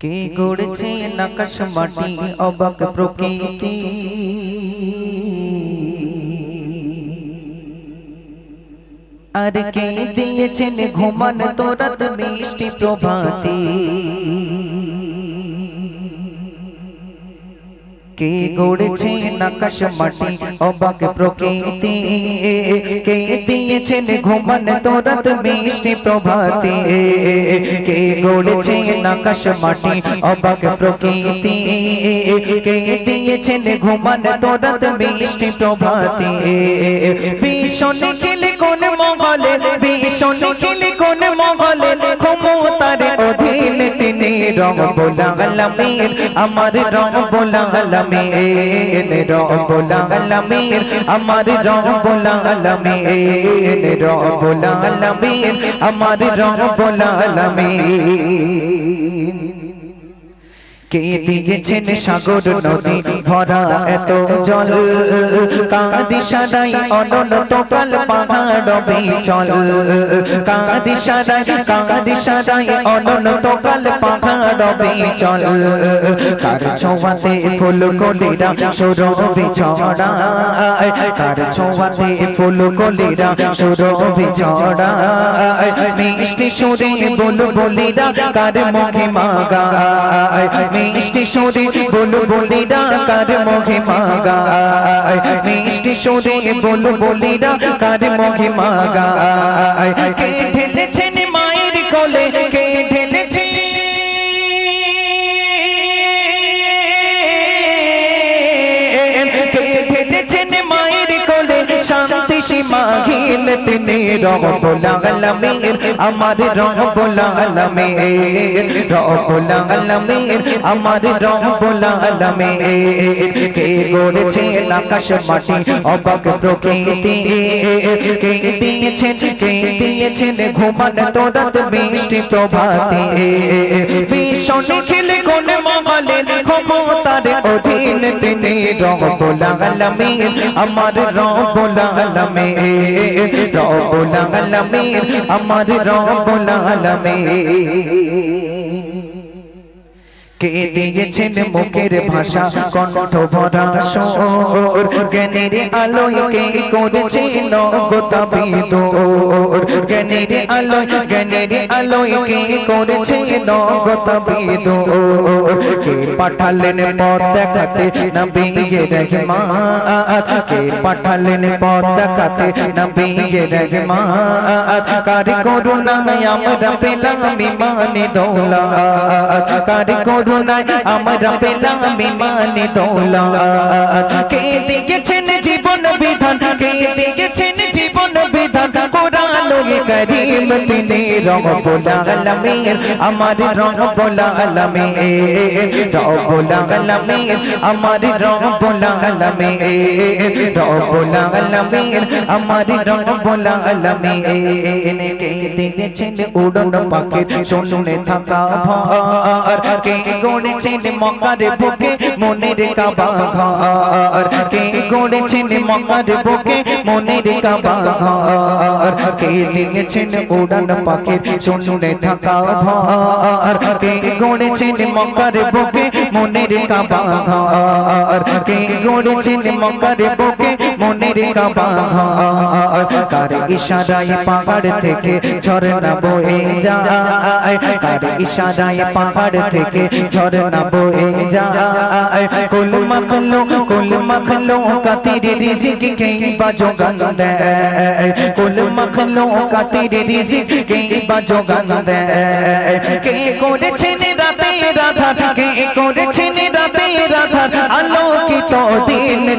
কে গড়েছে নাকাশ মাটি অবাক প্রকৃতি। আর কে দিয়েছেন ঘুমান তোরাত মিষ্টি প্রভাতি? কে গড়েছে নাকাশ মাটি, অবাক প্রকৃতি। কে দিয়েছেন ঘুমান তোরাত মিষ্টি প্রভাতি। কে গড়েছে নাকাশ মাটি, অবাক প্রকৃতি। কে দিয়েছেন ঘুমান তোরাত মিষ্টি প্রভাতি। ভীষণ খেলে কোন মহলে, ভীষণ খেলে কোন মহলে ক্ষমতার অধীন তিনি রং বোলালামির আমার রং বোলালামির রং বোলালামির আমার রং বোলালামির রং বোলালামির আমার রং বোলালামির কে দিয়েছেন সাগর নদী? ভরা এত জল কাঁদি সারাই অনন্ত কাল পাহাড় চল। কাঁদি সারাই কাঁদি সারাই অনন্ত কাল পাহাড় চল। কার ছোঁয়াতে ফুল কলিরা সুরভি ছড়া কার ছোঁয়াতে ফুল কলিরা সুরভি ছড়া মিষ্টি সুরে বল বলিরা কার মুখে মাগা মিষ্টি সুরে বল বলিরা কার মোহে মাগা মিষ্টি সুরে বল বলিরা কার মোহে মাগা কে ঢেলেছেন সীমা ঘিল তিনি রব্বুল আলামিন। আমার রব্বুল আলামিন রব্বুল আলামিন। আমার রব্বুল আলামিন। কে গড়েছে আকাশ মাটি? অবাক প্রকৃতি। কে দিয়েছেন কে দিয়েছেন ঘুমান তোরাত মিষ্টি প্রভাতি? ভীষণ খেলে কোন মহলে ক্ষমতার অধীন তিনি রব্বুল আলামিন। আমার রব্বুল আলামিন রব্বুল আলামিন আমার রব্বুল আলামিন। কে দিয়েছেন মুখের ভাষা, কণ্ঠ ভরা সোর। জ্ঞানের আলোয় কে করেছে নগতা বিদোর জ্ঞানের আলোয় জ্ঞানের আলোয় কে করেছে নগতা বিদোর কে পাঠালেন পথ দেখাতে নবীয়ে রহমান। কে পাঠালেন পথ দেখাতে নবীয়ে রহমান। কার করুণায় আমরা পেলাম ইমানি দৌলত। কার করুণায় আমরা পেলাম ইমানি দৌলত কে দিয়েছেন জীবন বিধান কে দিয়েছেন জীবন বিধান কোরআন করিম তিনি রব্বুল আলামিন আমার রব্বুল আলামিন রব্বুল আলামিন আমার রব্বুল আলামিন রব্বুল আলামিন আমার রব্বুল আলামিন কে দিয়েছেন উড়ন পাখির শুনে থাকা ভর কে গড়েছেন মকার বুকে? মনের কাবা ঘর কে গড়েছেন মকার বুকে? মনের কাবা ঘর কে দিয়েছেন উড়ান পাখির শুনে থাকা ভর কে গড়েছেন মকার বুকে? মনের কাবা ঘর কে গড়েছেন মকার বুকে? মনের কাবা কার ইশারায় পাহাড় থেকে ঝরনা বয়ে যায়, কার ইশারায় পাহাড় থেকে ঝরনা বয়ে যায়। কুল মখলো কুল মখলো, কাতির রিজিক কে বাজো গান দেয়। কুল মখলো, কাতির রিজিক কে বাজো গান দেয়। কে করেছেন রাতে রাধা কে করেছেন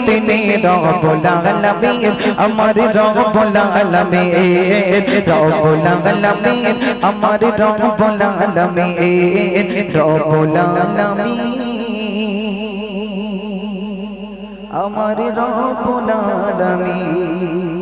তিনি রব্বুল আলামিন, আমার রব্বুল আলামিন রব্বুল আলামিন, আমার রব্বুল আলামিন রব্বুল আলামিন, আমার রব্বুল আলামিন।